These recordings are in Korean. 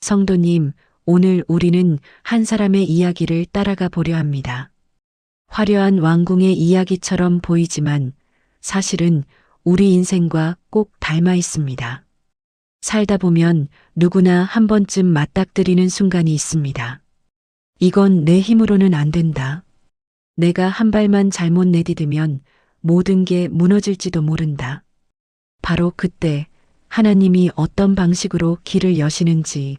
성도님, 오늘 우리는 한 사람의 이야기를 따라가 보려 합니다. 화려한 왕궁의 이야기처럼 보이지만 사실은 우리 인생과 꼭 닮아 있습니다. 살다 보면 누구나 한 번쯤 맞닥뜨리는 순간이 있습니다. 이건 내 힘으로는 안 된다. 내가 한 발만 잘못 내디디면 모든 게 무너질지도 모른다. 바로 그때 하나님이 어떤 방식으로 길을 여시는지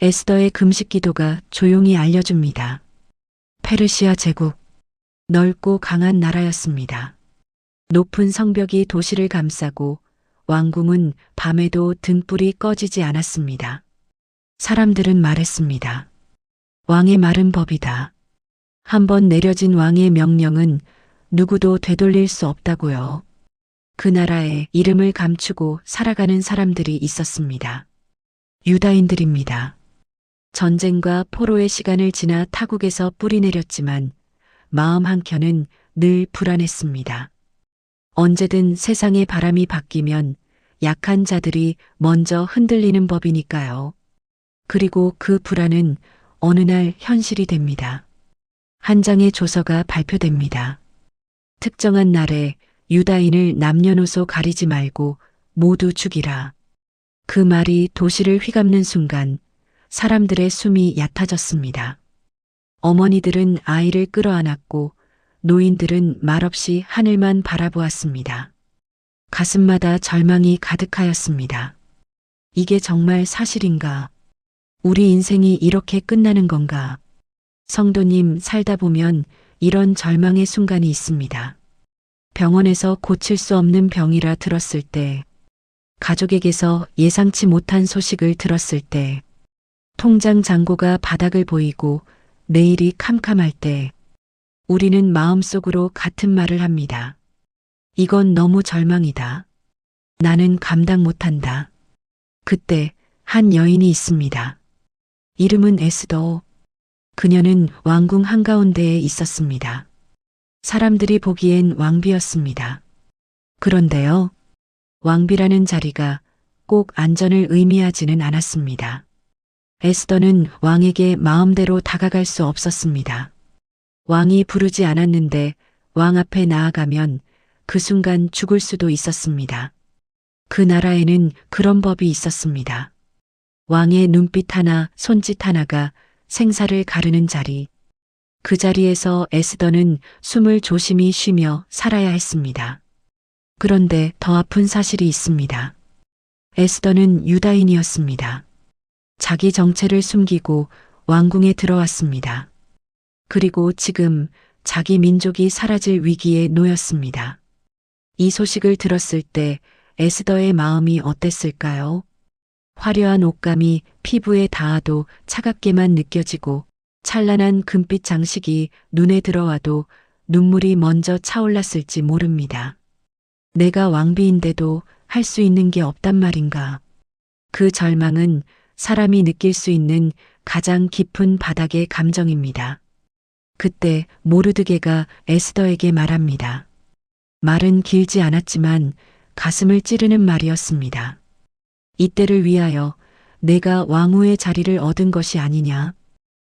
에스더의 금식 기도가 조용히 알려줍니다. 페르시아 제국. 넓고 강한 나라였습니다. 높은 성벽이 도시를 감싸고 왕궁은 밤에도 등불이 꺼지지 않았습니다. 사람들은 말했습니다. 왕의 말은 법이다. 한번 내려진 왕의 명령은 누구도 되돌릴 수 없다고요. 그 나라에 이름을 감추고 살아가는 사람들이 있었습니다. 유다인들입니다. 전쟁과 포로의 시간을 지나 타국에서 뿌리 내렸지만 마음 한켠은 늘 불안했습니다. 언제든 세상의 바람이 바뀌면 약한 자들이 먼저 흔들리는 법이니까요. 그리고 그 불안은 어느 날 현실이 됩니다. 한 장의 조서가 발표됩니다. 특정한 날에 유다인을 남녀노소 가리지 말고 모두 죽이라. 그 말이 도시를 휘감는 순간 사람들의 숨이 얕아졌습니다. 어머니들은 아이를 끌어안았고 노인들은 말없이 하늘만 바라보았습니다. 가슴마다 절망이 가득하였습니다. 이게 정말 사실인가? 우리 인생이 이렇게 끝나는 건가? 성도님 살다 보면 이런 절망의 순간이 있습니다. 병원에서 고칠 수 없는 병이라 들었을 때, 가족에게서 예상치 못한 소식을 들었을 때, 통장 잔고가 바닥을 보이고 내일이 캄캄할 때, 우리는 마음속으로 같은 말을 합니다. 이건 너무 절망이다. 나는 감당 못한다. 그때 한 여인이 있습니다. 이름은 에스더. 그녀는 왕궁 한가운데에 있었습니다. 사람들이 보기엔 왕비였습니다. 그런데요, 왕비라는 자리가 꼭 안전을 의미하지는 않았습니다. 에스더는 왕에게 마음대로 다가갈 수 없었습니다. 왕이 부르지 않았는데 왕 앞에 나아가면 그 순간 죽을 수도 있었습니다. 그 나라에는 그런 법이 있었습니다. 왕의 눈빛 하나, 손짓 하나가 생사를 가르는 자리. 그 자리에서 에스더는 숨을 조심히 쉬며 살아야 했습니다. 그런데 더 아픈 사실이 있습니다. 에스더는 유다인이었습니다. 자기 정체를 숨기고 왕궁에 들어왔습니다. 그리고 지금 자기 민족이 사라질 위기에 놓였습니다. 이 소식을 들었을 때 에스더의 마음이 어땠을까요? 화려한 옷감이 피부에 닿아도 차갑게만 느껴지고 찬란한 금빛 장식이 눈에 들어와도 눈물이 먼저 차올랐을지 모릅니다. 내가 왕비인데도 할 수 있는 게 없단 말인가. 그 절망은 사람이 느낄 수 있는 가장 깊은 바닥의 감정입니다. 그때 모르드게가 에스더에게 말합니다. 말은 길지 않았지만 가슴을 찌르는 말이었습니다. 이때를 위하여 내가 왕후의 자리를 얻은 것이 아니냐.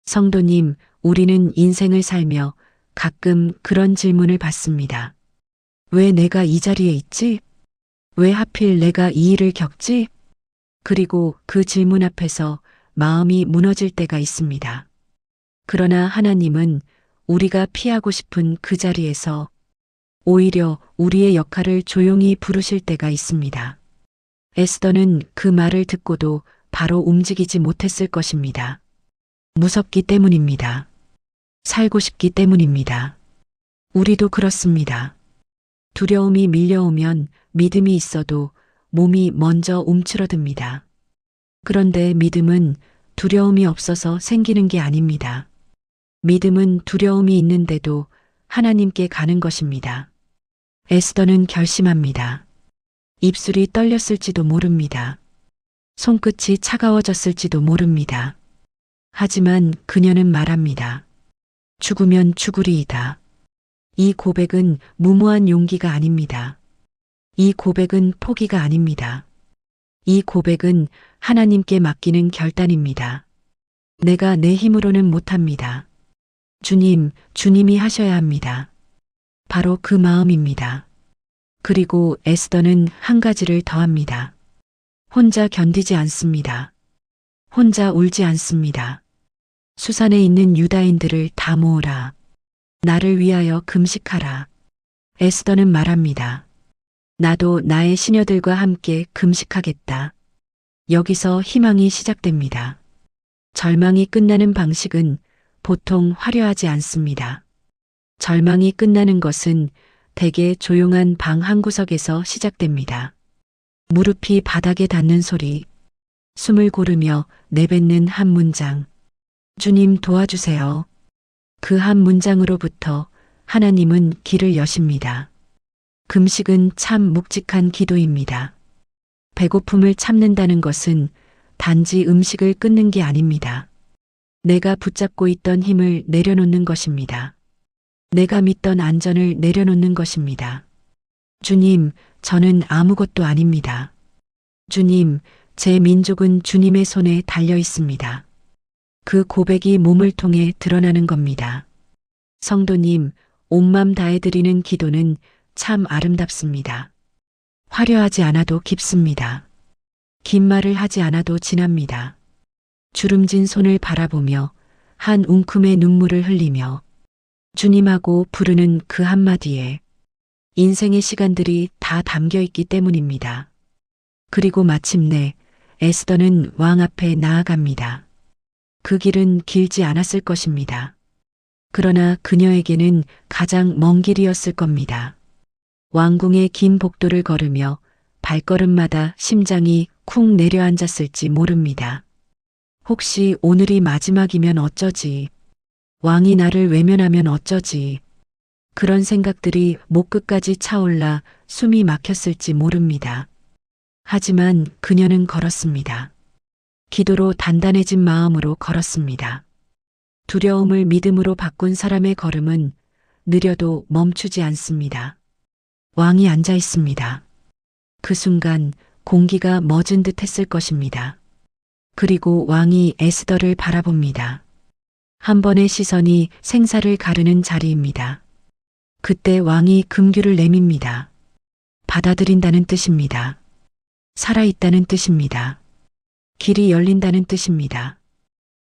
성도님, 우리는 인생을 살며 가끔 그런 질문을 받습니다. 왜 내가 이 자리에 있지? 왜 하필 내가 이 일을 겪지? 그리고 그 질문 앞에서 마음이 무너질 때가 있습니다. 그러나 하나님은 우리가 피하고 싶은 그 자리에서 오히려 우리의 역할을 조용히 부르실 때가 있습니다. 에스더는 그 말을 듣고도 바로 움직이지 못했을 것입니다. 무섭기 때문입니다. 살고 싶기 때문입니다. 우리도 그렇습니다. 두려움이 밀려오면 믿음이 있어도 몸이 먼저 움츠러듭니다. 그런데 믿음은 두려움이 없어서 생기는 게 아닙니다. 믿음은 두려움이 있는데도 하나님께 가는 것입니다. 에스더는 결심합니다. 입술이 떨렸을지도 모릅니다. 손끝이 차가워졌을지도 모릅니다. 하지만 그녀는 말합니다. 죽으면 죽으리이다. 이 고백은 무모한 용기가 아닙니다. 이 고백은 포기가 아닙니다. 이 고백은 하나님께 맡기는 결단입니다. 내가 내 힘으로는 못합니다. 주님, 주님이 하셔야 합니다. 바로 그 마음입니다. 그리고 에스더는 한 가지를 더합니다. 혼자 견디지 않습니다. 혼자 울지 않습니다. 수산에 있는 유다인들을 다 모으라. 나를 위하여 금식하라. 에스더는 말합니다. 나도 나의 시녀들과 함께 금식하겠다. 여기서 희망이 시작됩니다. 절망이 끝나는 방식은 보통 화려하지 않습니다. 절망이 끝나는 것은 대개 조용한 방 한 구석에서 시작됩니다. 무릎이 바닥에 닿는 소리, 숨을 고르며 내뱉는 한 문장. 주님 도와주세요. 그 한 문장으로부터 하나님은 길을 여십니다. 금식은 참 묵직한 기도입니다. 배고픔을 참는다는 것은 단지 음식을 끊는 게 아닙니다. 내가 붙잡고 있던 힘을 내려놓는 것입니다. 내가 믿던 안전을 내려놓는 것입니다. 주님, 저는 아무것도 아닙니다. 주님, 제 민족은 주님의 손에 달려 있습니다. 그 고백이 몸을 통해 드러나는 겁니다. 성도님, 온맘 다해드리는 기도는 참 아름답습니다. 화려하지 않아도 깊습니다. 긴 말을 하지 않아도 진합니다. 주름진 손을 바라보며 한 웅큼의 눈물을 흘리며 주님하고 부르는 그 한마디에 인생의 시간들이 다 담겨 있기 때문입니다. 그리고 마침내 에스더는 왕 앞에 나아갑니다. 그 길은 길지 않았을 것입니다. 그러나 그녀에게는 가장 먼 길이었을 겁니다. 왕궁의 긴 복도를 걸으며 발걸음마다 심장이 쿵 내려앉았을지 모릅니다. 혹시 오늘이 마지막이면 어쩌지? 왕이 나를 외면하면 어쩌지? 그런 생각들이 목 끝까지 차올라 숨이 막혔을지 모릅니다. 하지만 그녀는 걸었습니다. 기도로 단단해진 마음으로 걸었습니다. 두려움을 믿음으로 바꾼 사람의 걸음은 느려도 멈추지 않습니다. 왕이 앉아 있습니다. 그 순간 공기가 멎은 듯 했을 것입니다. 그리고 왕이 에스더를 바라봅니다. 한 번의 시선이 생사를 가르는 자리입니다. 그때 왕이 금규를 내밉니다. 받아들인다는 뜻입니다. 살아있다는 뜻입니다. 길이 열린다는 뜻입니다.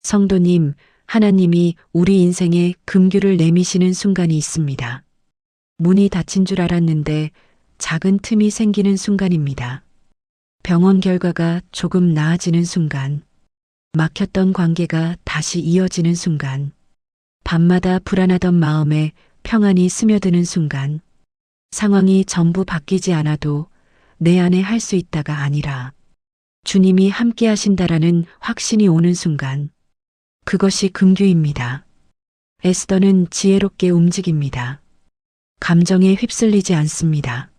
성도님, 하나님이 우리 인생에 금규를 내미시는 순간이 있습니다. 문이 닫힌 줄 알았는데 작은 틈이 생기는 순간입니다. 병원 결과가 조금 나아지는 순간, 막혔던 관계가 다시 이어지는 순간, 밤마다 불안하던 마음에 평안이 스며드는 순간, 상황이 전부 바뀌지 않아도 내 안에 할 수 있다가 아니라 주님이 함께 하신다라는 확신이 오는 순간, 그것이 금규입니다. 에스더는 지혜롭게 움직입니다. 감정에 휩쓸리지 않습니다.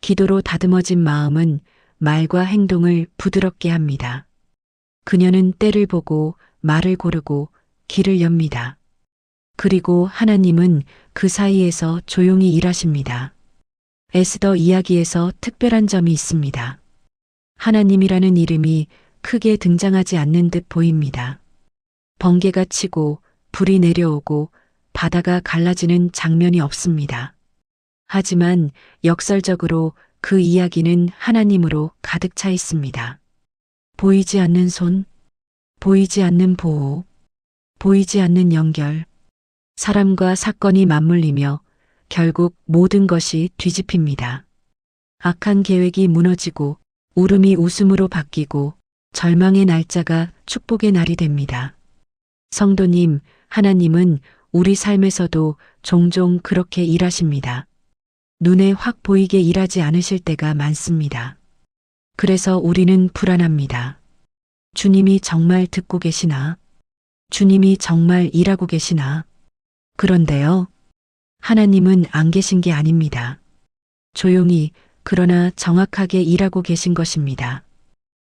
기도로 다듬어진 마음은 말과 행동을 부드럽게 합니다. 그녀는 때를 보고 말을 고르고 길을 엽니다. 그리고 하나님은 그 사이에서 조용히 일하십니다. 에스더 이야기에서 특별한 점이 있습니다. 하나님이라는 이름이 크게 등장하지 않는 듯 보입니다. 번개가 치고 불이 내려오고 바다가 갈라지는 장면이 없습니다. 하지만 역설적으로 그 이야기는 하나님으로 가득 차 있습니다. 보이지 않는 손, 보이지 않는 보호, 보이지 않는 연결, 사람과 사건이 맞물리며 결국 모든 것이 뒤집힙니다. 악한 계획이 무너지고 울음이 웃음으로 바뀌고 절망의 날짜가 축복의 날이 됩니다. 성도님, 하나님은 우리 삶에서도 종종 그렇게 일하십니다. 눈에 확 보이게 일하지 않으실 때가 많습니다. 그래서 우리는 불안합니다. 주님이 정말 듣고 계시나? 주님이 정말 일하고 계시나? 그런데요. 하나님은 안 계신 게 아닙니다. 조용히 그러나 정확하게 일하고 계신 것입니다.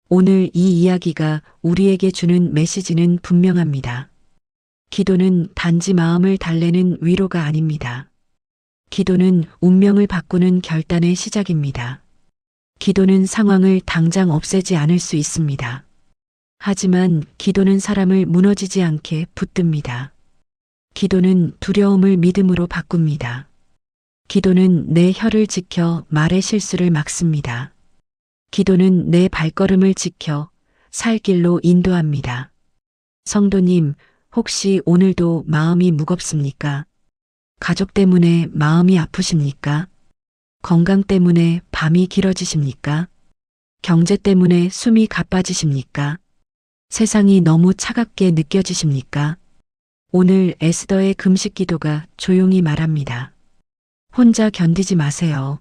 오늘 이 이야기가 우리에게 주는 메시지는 분명합니다. 기도는 단지 마음을 달래는 위로가 아닙니다. 기도는 운명을 바꾸는 결단의 시작입니다. 기도는 상황을 당장 없애지 않을 수 있습니다. 하지만 기도는 사람을 무너지지 않게 붙듭니다. 기도는 두려움을 믿음으로 바꿉니다. 기도는 내 혀를 지켜 말의 실수를 막습니다. 기도는 내 발걸음을 지켜 살 길로 인도합니다. 성도님, 혹시 오늘도 마음이 무겁습니까? 가족 때문에 마음이 아프십니까? 건강 때문에 밤이 길어지십니까? 경제 때문에 숨이 가빠지십니까? 세상이 너무 차갑게 느껴지십니까? 오늘 에스더의 금식 기도가 조용히 말합니다. 혼자 견디지 마세요.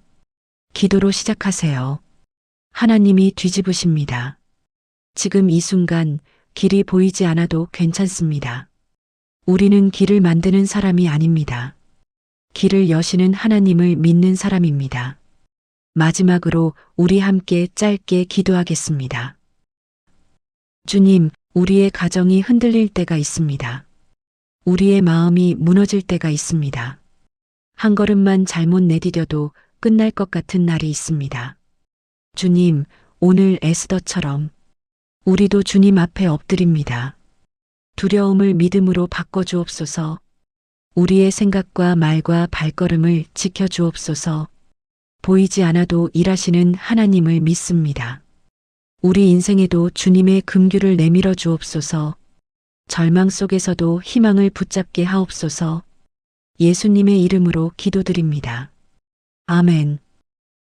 기도로 시작하세요. 하나님이 뒤집으십니다. 지금 이 순간 길이 보이지 않아도 괜찮습니다. 우리는 길을 만드는 사람이 아닙니다. 길을 여시는 하나님을 믿는 사람입니다. 마지막으로 우리 함께 짧게 기도하겠습니다. 주님, 우리의 가정이 흔들릴 때가 있습니다. 우리의 마음이 무너질 때가 있습니다. 한 걸음만 잘못 내디뎌도 끝날 것 같은 날이 있습니다. 주님, 오늘 에스더처럼 우리도 주님 앞에 엎드립니다. 두려움을 믿음으로 바꿔주옵소서. 우리의 생각과 말과 발걸음을 지켜주옵소서. 보이지 않아도 일하시는 하나님을 믿습니다. 우리 인생에도 주님의 금규를 내밀어 주옵소서. 절망 속에서도 희망을 붙잡게 하옵소서. 예수님의 이름으로 기도드립니다. 아멘.